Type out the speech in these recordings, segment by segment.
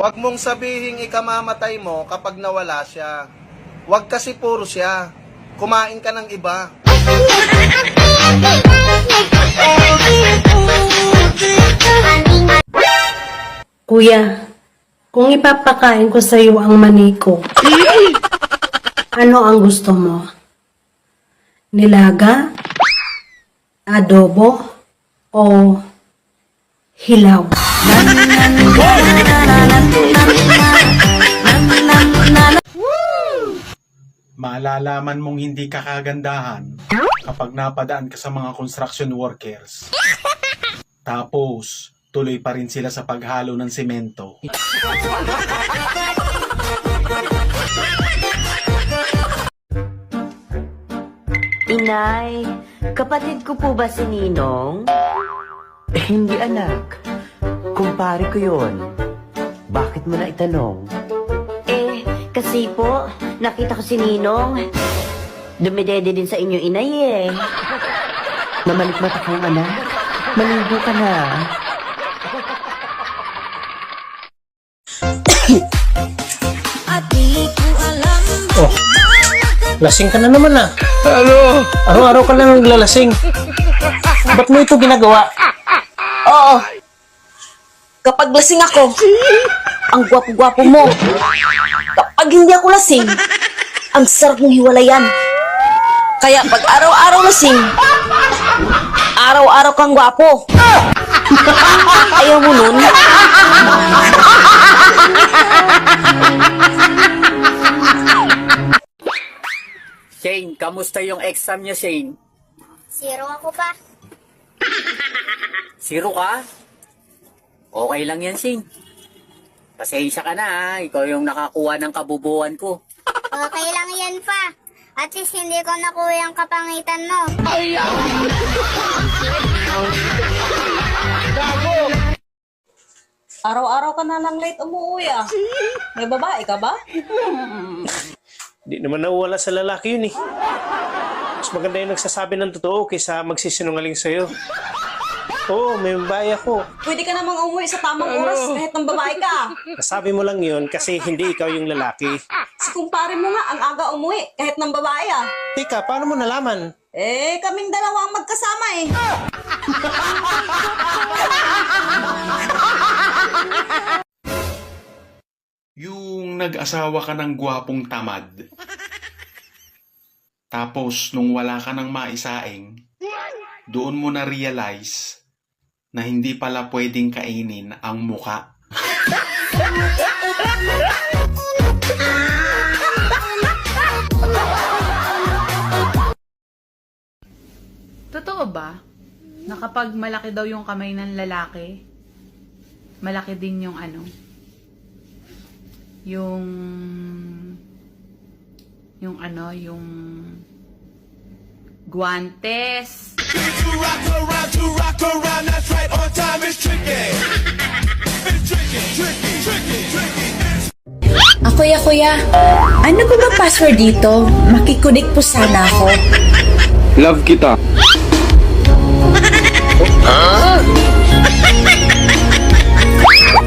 Huwag mong sabihin ikamamatay mo kapag nawala siya. Huwag kasi puro siya. Kumain ka ng iba. Kuya, kung ipapakain ko sa iyo ang maniko, ano ang gusto mo? Nilaga? Adobo? O hilaw? Maalalaman mong hindi ka kagandahan kapag napadaan ka sa mga construction workers. Tapos, tuloy pa rin sila sa paghalo ng semento. Inay, kapatid ko po ba si Ninong? Eh, hindi anak. Kumpare ko yon. Bakit mo na itanong? Eh, kasi po, nakita ko si Ninong. Dumidede din sa inyo inay eh. Namalikmat akong anak. Maligo ka na. Oh, lasing ka na naman ah. Ano? Araw-araw ka lang naglalasing. Ba't mo ito ginagawa? Oo. Kapag lasing ako, ang gwapo-gwapo mo. Kapag hindi ako lasing, ang sarap ng hiwalayan. Kaya pag araw-araw lasing, araw-araw kang gwapo. Ayaw mo nun? Shane, kamusta yung exam niya, Shane? Zero ako pa. Zero ka? Okay lang yan, Shane. Pasensya ka na, ha? Ikaw yung nakakuha ng kabubuan ko. Okay lang yan pa. At least hindi ko nakuha yung kapangitan mo. Araw-araw ka na lang late umuwi ah. May babae ka ba? Di naman nawala sa lalaki yun eh. Mas maganda yung nagsasabi ng totoo kaysa magsisinungaling sa'yo. Oo, may babae ako. Pwede ka namang umuwi sa tamang oras kahit ng babae ka. Nasabi mo lang yun kasi hindi ikaw yung lalaki. Si kumpare mo nga ang aga umuwi kahit ng babae ah. Tika, paano mo nalaman? Eh, kaming dalawa ang magkasama eh. Yung nag-asawa ka ng gwapong tamad. Tapos, nung wala ka ng maisaing, doon mo na-realize na hindi pala pwedeng kainin ang muka. Totoo ba na kapag malaki daw yung kamay ng lalaki, malaki din yung ano, yung, yung ano, yung guantes. Ah, kuya, kuya. Ano ba ba password dito? Makikunik po sana ako. Love kita.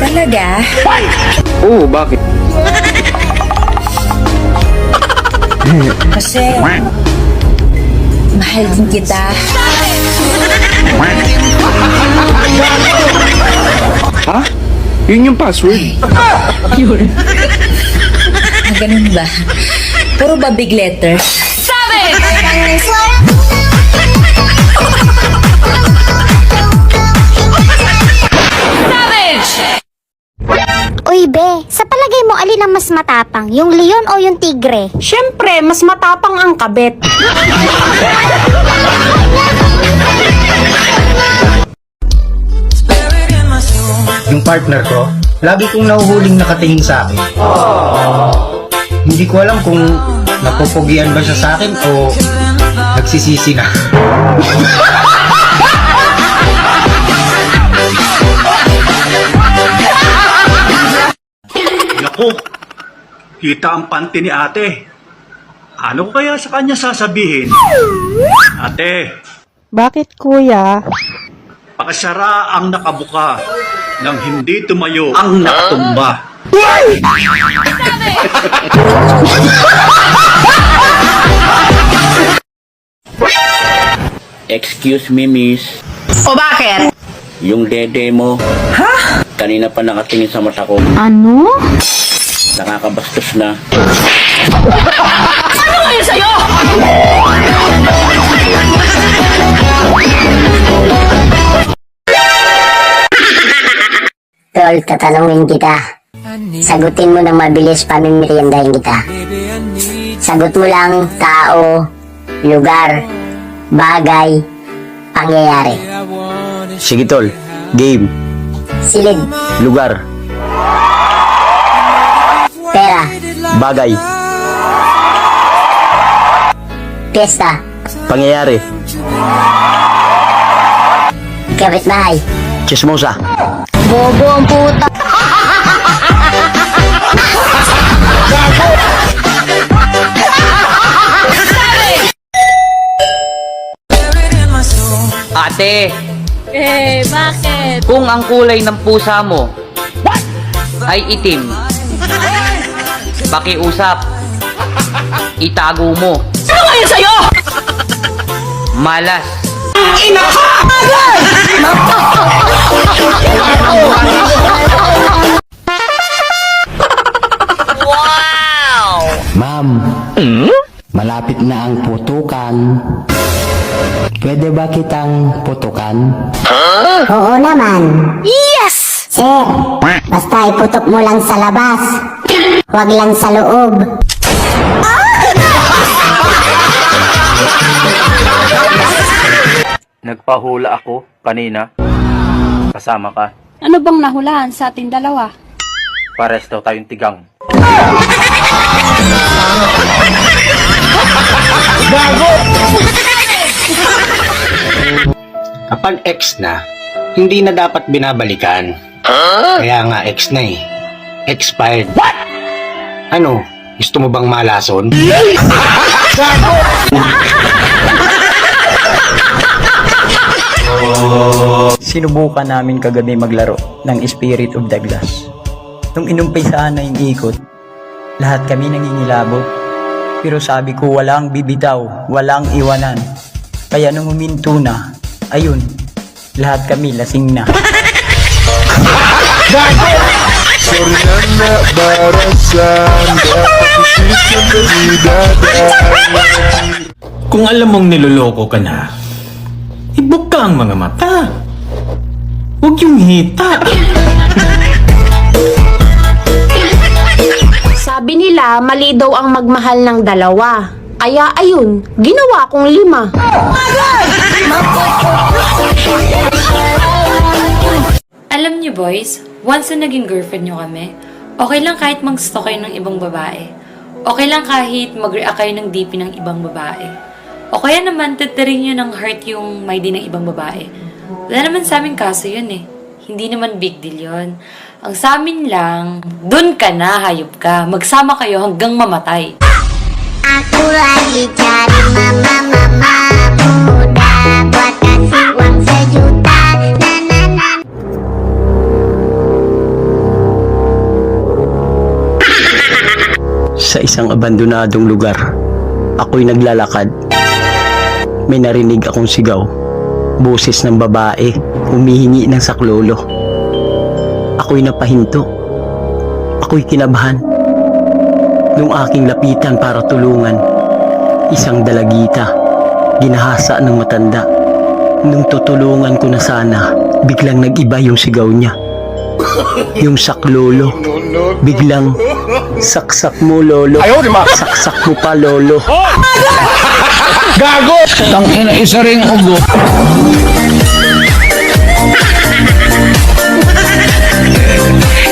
Talaga? Oo, bakit? Kasi... Mahal din kita. Ha? Yun yung password. Yun. Ah, ganun ba? Puro ba big letter? Uy, be, sa palagay mo alin ang mas matapang? Yung leon o yung tigre? Siyempre, mas matapang ang kabet. Yung partner ko, lagi kong nahuhuling nakatingin sa akin. Hindi ko alam kung napupugian ba siya sa akin o nagsisisi na. Naku, kita ang panty ni ate. Ano ko kaya sa kanya sasabihin? Ate, Bakit kuya? pakasara ang nakabuka nang hindi tumayo ang nakatumba. Excuse me, miss. O bakit? Yung dede mo. Ha? Kanina pa nakatingin sa mata ko. Ano? Nakakabastos na. Ano kayo sa'yo? Tol, tatanungin kita. Sagutin mo ng mabilis pamimeriendahin kita. Sagot mo lang tao, lugar, bagay, pangyayari. Sige tol, game, Silid, lugar, bagay, piyesta, pangyayari, kapitbahay. chismosa. Bobo ang puta. Ate, Eh, bakit? kung ang kulay ng pusa mo ay itim, pakiusap, itago mo. Ano kayo sa'yo? Malas. Ma'am, malapit na ang putukan. Pwede ba kitang putukan? Oo naman. Yes! Sir, basta iputok mo lang sa labas. Huwag lang sa loob. Nagpahula ako kanina. Kasama ka. Ano bang nahulaan sa ating dalawa? Pares daw tayong tigang. Kapag ex na, hindi na dapat binabalikan. Kaya nga ex na eh. Expired. What? Ano? Gusto mo bang malason? Sinubukan namin kagabi maglaro ng Spirit of the Glass. Nung inumpisahan na yung ikot, lahat kami nangingilabot. Pero sabi ko walang bibitaw, walang iwanan. Kaya nung huminto na, ayun, lahat kami lasing na. Kung alam mong niloloko ka na, ibok ka ang mga mata. Huwag yung hita. Sabi nila, mali daw ang magmahal ng dalawa. Kaya ayun, ginawa kong lima. Alam niyo boys, once na naging girlfriend niyo kami, okay lang kahit mag-stalk kayo ng ibang babae. Okay lang kahit mag-react kayo ng DP ng ibang babae. O kaya naman, tatarin niyo ng heart yung may din ng ibang babae. Wala naman sa amin kaso yun eh. Hindi naman big deal yun. Ang sa amin lang, dun ka na, hayop ka. Magsama kayo hanggang mamatay. Lagi cari mama mama Sa isang abandonadong lugar, ako'y naglalakad. May narinig akong sigaw. Boses ng babae, humihingi ng saklolo. Ako'y napahinto. Ako'y kinabahan. Nung aking lapitan para tulungan, isang dalagita, ginahasa ng matanda. Nung tutulungan ko na sana, biglang nag-iba yung sigaw niya. Yung saklolo. Biglang, saksak mo lolo. Saksak mo pa lolo. Gago! Tangina isa ring ugo.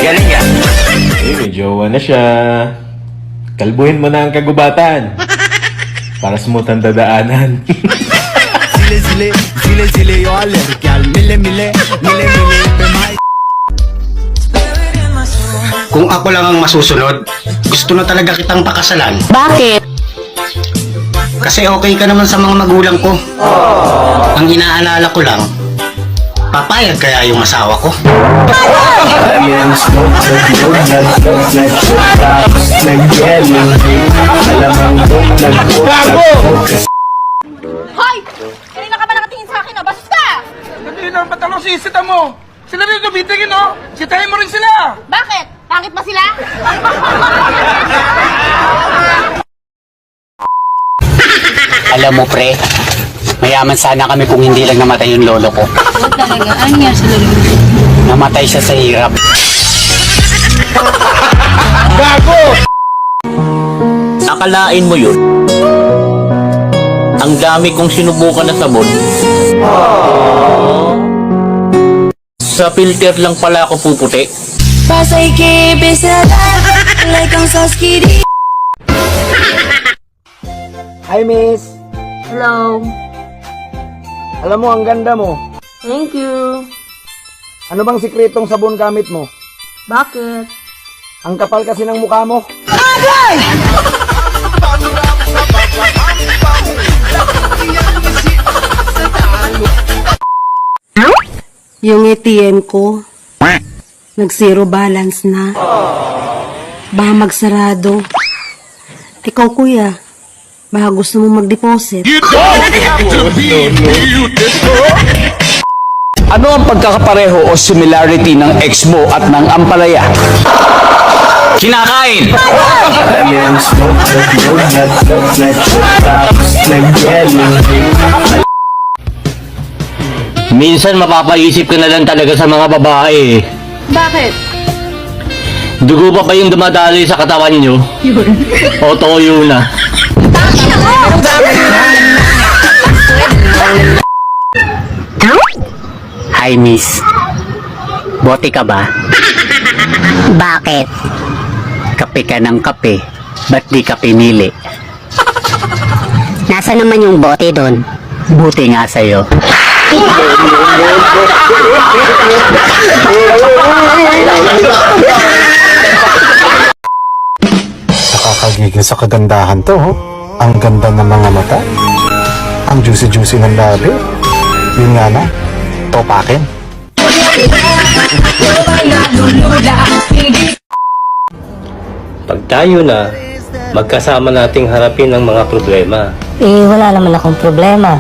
Galing yan. Eh, may jowa na siya. Kalbuhin mo na ang kagubatan. Para smooth ang dadaanan. Kung ako lang ang masusunod, gusto na talaga kitang pakasalan. Bakit? Kasi okay ka naman sa mga magulang ko. Ang inaalala ko lang, Papayag kaya yung asawa ko? Hoy! Kanina ka ba nakatingin sa akin, ah? Bastos ka! Kanina, ba't ano sisita mo? Sila rin tumitingin, oh! Sitahin mo rin sila! Bakit? Pangit ba sila? Alam mo, pre, mayaman sana kami kung hindi lang namatay yung lolo ko. Oo talaga. Ano nga sa lolo Namatay siya sa hirap. Akalain mo yun. Ang dami kong sinubukan na sabon. Sa filter lang pala ako puputi. Hi, miss! Hello. Alam mo, ang ganda mo. Thank you. Ano bang sikretong sabon gamit mo? Bakit? Ang kapal kasi ng mukha mo. Yung ATM ko, nag-zero balance na. Baka magsarado. Ikaw kuya, baka gusto mo mag-deposit. Ano ang pagkakapareho o similarity ng ex mo at ng ampalaya? Kinakain! Minsan mapapaisip ka na lang talaga sa mga babae. Bakit? Dugo pa ba yung dumadaloy sa katawan nyo? Yun. O toyo na? Hi, miss. Bote ka ba? Bakit? Kape ka ng kape. Ba't di ka pinili? Nasa naman yung bote doon? Buti nga sa'yo. Nakakagigil sa kagandahan to, oh. Ang ganda ng mga mata. Ang juicy-juicy ng labi. Yun nga na, topakin. Pag tayo na, magkasama nating harapin ang mga problema. Eh, wala naman akong problema.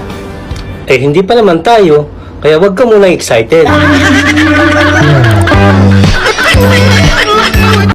Eh, hindi pa naman tayo, kaya wag ka muna excited.